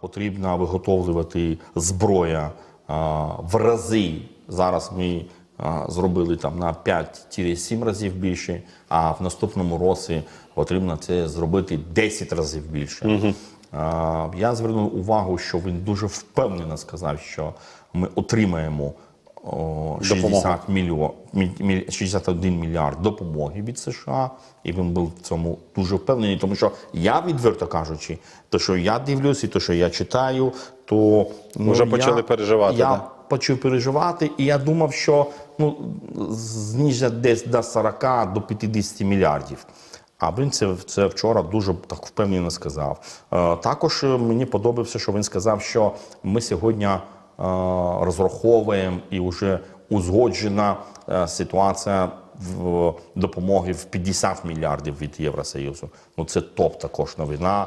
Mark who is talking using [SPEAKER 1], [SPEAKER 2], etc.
[SPEAKER 1] Потрібно виготовлювати зброя в рази. Зараз ми зробили там на 5-7 разів більше, а в наступному році потрібно це зробити 10 разів більше. Угу. Я звернув увагу, що він дуже впевнено сказав, що ми отримаємо 60 мільйон, мі- мі- 61 мільярд допомоги від США, і він був в цьому дуже впевнений, тому що я, відверто кажучи, то, що я дивлюсь, і то, що я читаю, то ну,
[SPEAKER 2] Вже
[SPEAKER 1] я-
[SPEAKER 2] почали переживати,
[SPEAKER 1] Я
[SPEAKER 2] да?
[SPEAKER 1] почав переживати, і я думав, що ну, знижать десь до 40 до 50 мільярдів. А він це, це вчора дуже так впевнено сказав. Е, також мені подобався, що він сказав, що ми сьогодні розраховуємо і вже узгоджена е, ситуація в допомоги в 50 мільярдів від Євросоюзу. Ну це топ також новина.